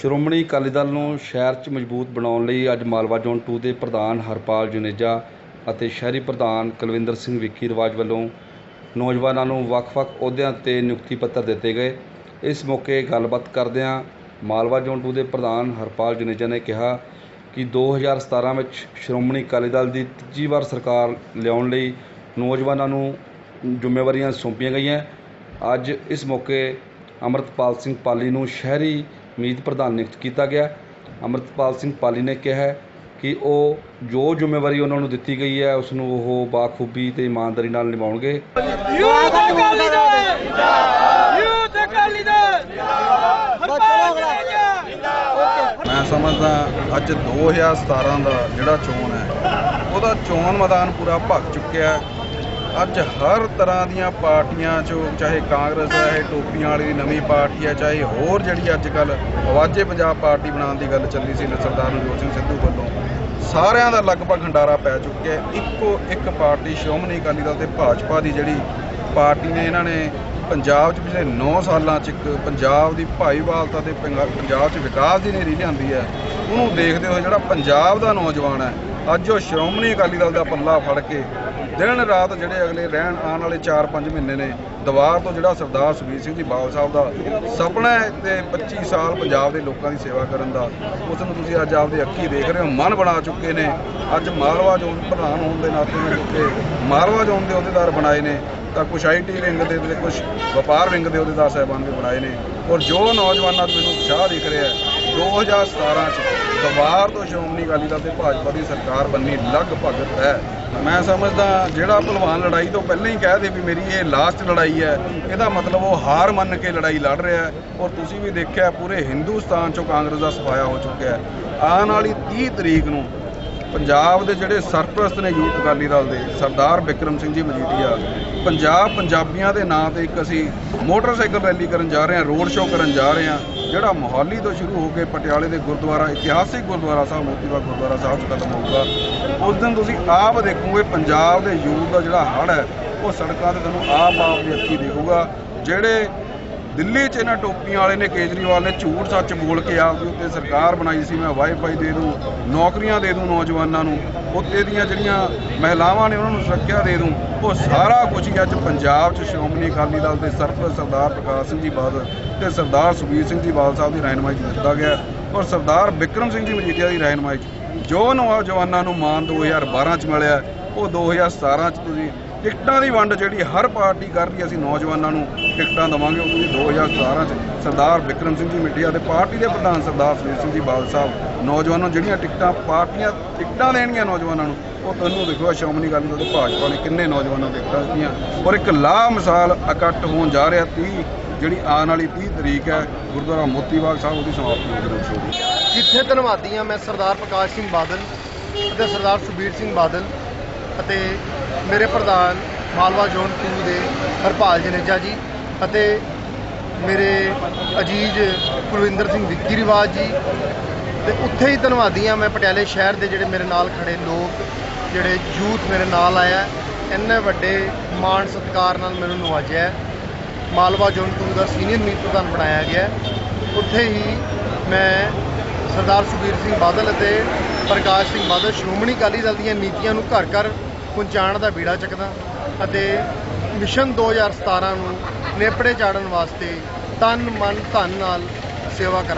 ਸ਼੍ਰੋਮਣੀ ਅਕਾਲੀ ਦਲ ਨੂੰ ਸ਼ਹਿਰ 'ਚ ਮਜ਼ਬੂਤ ਬਣਾਉਣ ਲਈ ਅੱਜ ਮਾਲਵਾ ਜ਼ੋਨ 2 ਦੇ ਪ੍ਰਧਾਨ ਹਰਪਾਲ ਜੁਨੇਜਾ ਅਤੇ ਸ਼ਹਿਰੀ ਪ੍ਰਧਾਨ ਕੁਲਵਿੰਦਰ ਸਿੰਘ ਵਿੱਕੀ ਰਿਵਾਜ ਵੱਲੋਂ ਨੌਜਵਾਨਾਂ ਨੂੰ ਵੱਖ-ਵੱਖ ਅਹੁਦਿਆਂ ਤੇ ਨਿਯੁਕਤੀ ਪੱਤਰ ਦਿੱਤੇ ਗਏ। ਇਸ ਮੌਕੇ ਗੱਲਬਾਤ ਕਰਦਿਆਂ ਮਾਲਵਾ ਜ਼ੋਨ 2 ਦੇ ਪ੍ਰਧਾਨ ਹਰਪਾਲ ਜੁਨੇਜਾ ਨੇ ਕਿਹਾ ਕਿ 2017 ਵਿੱਚ ਸ਼੍ਰੋਮਣੀ ਅਕਾਲੀ ਦਲ ਦੀ ਤੀਜੀ ਵਾਰ ਸਰਕਾਰ ਲਿਆਉਣ ਲਈ ਨੌਜਵਾਨਾਂ ਨੂੰ ਜ਼ਿੰਮੇਵਾਰੀਆਂ ਸੌਂਪੀਆਂ ਗਈਆਂ। ਅੱਜ ਇਸ ਮੌਕੇ ਅੰਮ੍ਰਿਤਪਾਲ ਸਿੰਘ ਪਾਲੀ ਨੂੰ ਸ਼ਹਿਰੀ ਮੀਤ ਪ੍ਰਧਾਨ ਨਿਯੁਕਤ ਕੀਤਾ ਗਿਆ। ਅੰਮ੍ਰਿਤਪਾਲ ਸਿੰਘ ਪਾਲੀ ਨੇ ਕਿਹਾ ਹੈ ਕਿ ਉਹ ਜੋ ਜ਼ਿੰਮੇਵਾਰੀ ਉਹਨਾਂ ਨੂੰ ਦਿੱਤੀ ਗਈ ਹੈ ਉਸ ਨੂੰ ਉਹ ਬਾਖੂਬੀ ਤੇ ਇਮਾਨਦਾਰੀ ਨਾਲ ਨਿਭਾਉਣਗੇ। ਯੂਥ ਅਕਾਲੀ ਦਲ! ਯੂਥ ਅਕਾਲੀ ਦਲ! ਹਰਪਾਲ ਜਨੇਜਾ ਮੈਂ ਸਮਝਦਾ ਅੱਜ 2017 ਦਾ ਜਿਹੜਾ ਚੋਣ ਹੈ ਉਹਦਾ ਚੋਣ ਮੈਦਾਨ ਪੂਰਾ ਭਖ ਚੁੱਕਿਆ ਹੈ। ਅੱਜ ਹਰ ਤਰ੍ਹਾਂ ਦੀਆਂ ਪਾਰਟੀਆਂ ਚੋਂ, ਚਾਹੇ ਕਾਂਗਰਸ ਹੈ ਇਹ ਟੋਪੀਆਂ ਵਾਲੀ ਨਵੀਂ ਪਾਰਟੀ ਹੈ, ਚਾਹੇ ਹੋਰ ਜਿਹੜੀ ਅੱਜ ਕੱਲ ਆਵਾਜ਼ੇ ਪੰਜਾਬ ਪਾਰਟੀ ਬਣਾਉਣ ਦੀ ਗੱਲ ਚੱਲੀ ਸੀ ਸਰਦਾਰ ਨਵਜੋਤ ਸਿੰਘ ਸਿੱਧੂ ਵੱਲੋਂ। ਸਾਰਿਆਂ ਦਾ ਲਗਭਗ ਹੰਡਾਰਾ ਪੈ ਚੁੱਕਿਆ ਇੱਕੋ ਇੱਕ ਪਾਰਟੀ ਸ਼੍ਰੋਮਣੀ ਅਕਾਲੀ ਦਲ ਤੇ ਭਾਜਪਾ ਦੀ ਜਿਹੜੀ ਪਾਰਟੀ ਨੇ, ਇਹਨਾਂ ਨੇ ਪੰਜਾਬ 'ਚ ਪਿਛਲੇ 9 ਸਾਲਾਂ 'ਚ ਇੱਕ ਪੰਜਾਬ ਦੀ ਭਾਈਵਾਲਤਾ ਤੇ ਪੰਜਾਬ 'ਚ ਵਿਕਾਸ ਦੀ ਨੀਰੀ ਲਿਆਂਦੀ ਹੈ। ਉਹਨੂੰ ਦੇਖਦੇ ਹੋਏ ਜਿਹੜਾ ਪੰਜਾਬ ਦਾ ਨੌਜਵਾਨ ਹੈ ਅੱਜ ਉਹ ਸ਼੍ਰੋਮਣੀ ਅਕਾਲੀ ਦਲ ਦਾ ਪੱਲਾ ਫੜ ਕੇ ਦਿਨ ਰਾਤ ਜਿਹੜੇ ਅਗਲੇ ਰਹਿਣ ਆਉਣ ਵਾਲੇ 4-5 ਮਹੀਨੇ ਨੇ, ਦੀਵਾਰ ਤੋਂ ਜਿਹੜਾ ਸਰਦਾਰ ਸੁਖਬੀਰ ਸਿੰਘ ਜੀ ਬਾਲ ਸਾਹਿਬ ਦਾ ਸੁਪਨਾ ਹੈ ਤੇ 25 ਸਾਲ ਪੰਜਾਬ ਦੇ ਲੋਕਾਂ ਦੀ ਸੇਵਾ ਕਰਨ ਦਾ, ਉਸ ਨੂੰ ਤੁਸੀਂ ਅੱਜ ਆਪਦੇ ਅੱਖੀ ਦੇਖ ਰਹੇ ਹੋ, ਮਨ ਬਣਾ ਚੁੱਕੇ ਨੇ। ਅੱਜ ਮਾਲਵਾ ਜ਼ੋਨ ਪ੍ਰਧਾਨ ਹੋਣ ਦੇ ਨਾਤੇ ਮੈਂ ਚੁੱਕੇ ਮਾਲਵਾ ਜ਼ੋਨ ਦੇ ਅਹੁਦੇਦਾਰ ਬਣਾਏ ਨੇ, ਤਾਂ ਕੁਝ ਆਈਟੀ ਵਿੰਗ ਦੇ ਤੇ ਕੁਝ ਵਪਾਰ ਵਿੰਗ ਦੇ ਅਹੁਦੇਦਾਰ ਸਾਹਿਬਾਨ ਵੀ ਬਣਾਏ ਨੇ। ਔਰ ਜੋ ਨੌਜਵਾਨਾਂ 'ਚ ਮੈਨੂੰ ਉਤਸ਼ਾਹ ਦਿਖ ਰਿਹਾ ਹੈ 2017 ਚ ਦੁਬਾਰ ਤੋਂ ਸ਼੍ਰੋਮਣੀ ਅਕਾਲੀ ਦਲ ਤੇ ਭਾਜਪਾ ਦੀ ਸਰਕਾਰ ਬੰਨੀ ਲਗਭਗ ਹੈ ਮੈਂ ਸਮਝਦਾ ਜਿਹੜਾ ਭਲਵਾਨ ਲੜਾਈ ਤੋਂ ਪਹਿਲਾਂ ਹੀ ਕਹਿ ਦੇ ਵੀ ਮੇਰੀ ਇਹ ਲਾਸਟ ਲੜਾਈ ਹੈ, ਇਹਦਾ ਮਤਲਬ ਉਹ ਹਾਰ ਮੰਨ ਕੇ ਲੜਾਈ ਲੜ ਰਿਹਾ ਹੈ। ਔਰ ਤੁਸੀਂ ਵੀ ਦੇਖਿਆ ਪੂਰੇ ਹਿੰਦੁਸਤਾਨ ਚੋਂ ਕਾਂਗਰਸ ਦਾ ਸਫਾਇਆ ਹੋ ਚੁੱਕਿਆ ਹੈ। ਆਉਣ ਵਾਲੀ 30 ਤਰੀਕ ਨੂੰ ਪੰਜਾਬ ਦੇ ਜਿਹੜੇ ਸਰਪ੍ਰਸਤ ਨੇ ਯੂਥ ਅਕਾਲੀ ਦਲ ਦੇ, ਸਰਦਾਰ ਬਿਕਰਮ ਸਿੰਘ ਜੀ ਮਜੀਠੀਆ, ਪੰਜਾਬ ਪੰਜਾਬੀਆਂ ਦੇ ਨਾਂ ਤੇ ਇੱਕ ਅਸੀਂ ਮੋਟਰਸਾਈਕਲ ਰੈਲੀ ਕਰਨ ਜਾ ਰਹੇ ਹਾਂ, ਰੋਡ ਸ਼ੋਅ ਕਰਨ ਜਾ ਰਹੇ ਹਾਂ, ਜਿਹੜਾ ਮੋਹਾਲੀ ਤੋਂ ਸ਼ੁਰੂ ਹੋ ਕੇ ਪਟਿਆਲੇ ਦੇ ਗੁਰਦੁਆਰਾ, ਇਤਿਹਾਸਿਕ ਗੁਰਦੁਆਰਾ ਸਾਹਿਬ ਮੋਤੀਬਾਗ ਗੁਰਦੁਆਰਾ ਸਾਹਿਬ 'ਚ ਖਤਮ ਹੋਊਗਾ। ਉਸ ਦਿਨ ਤੁਸੀਂ ਆਪ ਦੇਖੋਗੇ, ਪੰਜਾਬ ਦੇ ਯੂਥ ਦਾ ਜਿਹੜਾ ਹੜ੍ਹ ਹੈ, ਉਹ ਸੜਕਾਂ ਤੇ ਤੁਹਾਨੂੰ ਆਪ ਆਪ ਦੀ ਅੱਖੀ ਦੇਖੂਗਾ। ਜਿਹੜੇ ਦਿੱਲੀ 'ਚ ਇਹਨਾਂ ਟੋਪੀਆਂ ਵਾਲੇ ਨੇ, ਕੇਜਰੀਵਾਲ ਨੇ ਝੂਠ ਸੱਚ ਬੋਲ ਕੇ ਆਪਦੀ ਉੱਤੇ ਸਰਕਾਰ ਬਣਾਈ ਸੀ, ਮੈਂ ਵਾਈਫਾਈ ਦੇ ਦੂੰ, ਨੌਕਰੀਆਂ ਦੇ ਦੂੰ ਨੌਜਵਾਨਾਂ ਨੂੰ, ਉੱਤੇ ਦੀਆਂ ਜਿਹੜੀਆਂ ਮਹਿਲਾਵਾਂ ਨੇ ਉਹਨਾਂ ਨੂੰ ਸੁਰੱਖਿਆ ਦੇ ਦੂੰ, ਉਹ ਸਾਰਾ ਕੁਝ ਹੀ ਅੱਜ ਪੰਜਾਬ 'ਚ ਸ਼੍ਰੋਮਣੀ ਅਕਾਲੀ ਦਲ ਦੇ ਸਰਪ੍ਰਸਤ ਸਰਦਾਰ ਪ੍ਰਕਾਸ਼ ਸਿੰਘ ਜੀ ਬਾਦਲ ਤੇ ਸਰਦਾਰ ਸੁਖਬੀਰ ਸਿੰਘ ਜੀ ਬਾਦਲ ਸਾਹਿਬ ਦੀ ਰਹਿਨਮਾਈ 'ਚ ਦਿੱਤਾ ਗਿਆ ਔਰ ਸਰਦਾਰ ਬਿਕਰਮ ਸਿੰਘ ਜੀ ਮਜੀਠੀਆ ਦੀ ਰਹਿਨਮਾਈ 'ਚ ਜੋ ਨੌਜਵਾਨਾਂ ਨੂੰ ਮਾਨ 2012 'ਚ ਮਿਲਿਆ, ਉਹ 2017 'ਚ ਤੁਸੀਂ ਟਿਕਟਾਂ ਦੀ ਵੰਡ ਜਿਹੜੀ ਹਰ ਪਾਰਟੀ ਕਰ ਰਹੀ ਹੈ, ਅਸੀਂ ਨੌਜਵਾਨਾਂ ਨੂੰ ਟਿਕਟਾਂ ਦੇਵਾਂਗੇ। ਉਹ ਤੁਸੀਂ 2017 ਚ ਸਰਦਾਰ ਵਿਕਰਮ ਸਿੰਘ ਜੀ ਮਿੱਟੀਆ ਤੇ ਪਾਰਟੀ ਦੇ ਪ੍ਰਧਾਨ ਸਰਦਾਰ ਸੁਖਬੀਰ ਸਿੰਘ ਜੀ ਬਾਦਲ ਸਾਹਿਬ ਨੌਜਵਾਨਾਂ ਨੂੰ ਜਿਹੜੀਆਂ ਟਿਕਟਾਂ ਪਾਰਟੀਆਂ ਟਿਕਟਾਂ ਦੇਣਗੀਆਂ ਨੌਜਵਾਨਾਂ ਨੂੰ ਉਹ ਤੁਹਾਨੂੰ ਦੇਖੋ ਸ਼੍ਰੋਮਣੀ ਅਕਾਲੀ ਦਲ ਤੇ ਭਾਜਪਾ ਨੇ ਕਿੰਨੇ ਨੌਜਵਾਨਾਂ ਨੂੰ ਟਿਕਟਾਂ ਦਿੱਤੀਆਂ। ਔਰ ਇੱਕ ਲਾ ਮਿਸਾਲ ਇਕੱਠ ਹੋਣ ਜਾ ਰਿਹਾ 30 ਜਿਹੜੀ ਆਉਣ ਵਾਲੀ 30 ਤਰੀਕ ਹੈ ਗੁਰਦੁਆਰਾ ਮੋਤੀਬਾਗ ਸਾਹਿਬ ਉਹਦੀ ਸਮਾਪਤੀ ਹੋ ਰਹੀ ਹੈ ਜਿੱਥੇ ਧੰਨਵਾਦੀ ਹਾਂ ਮੈਂ ਸਰਦਾਰ ਪ੍ਰਕਾਸ਼ ਸਿੰਘ ਬਾਦਲ ਅਤੇ ਸਰਦਾਰ ਸੁਖਬੀਰ ਸਿੰਘ ਬਾਦਲ ਅਤੇ ਮੇਰੇ ਪ੍ਰਧਾਨ ਮਾਲਵਾ ਜ਼ੋਨ 2 ਦੇ ਹਰਪਾਲ ਜਨੇਜਾ ਜੀ ਅਤੇ ਮੇਰੇ ਅਜੀਜ਼ ਕੁਲਵਿੰਦਰ ਸਿੰਘ ਵਿੱਕੀ ਰਿਵਾਜ ਜੀ। ਤੇ ਉੱਥੇ ਹੀ ਧੰਨਵਾਦੀ ਹਾਂ ਮੈਂ ਪਟਿਆਲੇ ਸ਼ਹਿਰ ਦੇ ਜਿਹੜੇ ਮੇਰੇ ਨਾਲ ਖੜੇ ਲੋਕ, ਜਿਹੜੇ ਯੂਥ ਮੇਰੇ ਨਾਲ ਆਇਆ। ਇੰਨੇ ਵੱਡੇ ਮਾਣ ਸਤਿਕਾਰ ਨਾਲ ਮੈਨੂੰ ਨਵਾਜਿਆ। ਮਾਲਵਾ ਜ਼ੋਨ 2 ਦਾ ਸੀਨੀਅਰ ਮੀਤ ਪ੍ਰਧਾਨ ਬਣਾਇਆ ਗਿਆ। ਉੱਥੇ ਹੀ ਮੈਂ ਸਰਦਾਰ ਸੁਖਬੀਰ ਸਿੰਘ ਬਾਦਲ ਅਤੇ ਪ੍ਰਕਾਸ਼ ਸਿੰਘ ਬਾਦਲ, ਸ਼੍ਰੋਮਣੀ ਅਕਾਲੀ ਦਲ ਦੀਆਂ ਨੀਤੀਆਂ ਨੂੰ ਘਰ ਘਰ ਪਹੁੰਚਾਉਣ ਦਾ ਬੀੜਾ ਚੱਕਦਾ ਅਤੇ ਮਿਸ਼ਨ 2017 ਨੂੰ ਨੇਪੜੇ ਚਾੜਨ ਵਾਸਤੇ ਤਨ ਮਨ ਧਨ ਨਾਲ ਸੇਵਾ ਕਰਾਂ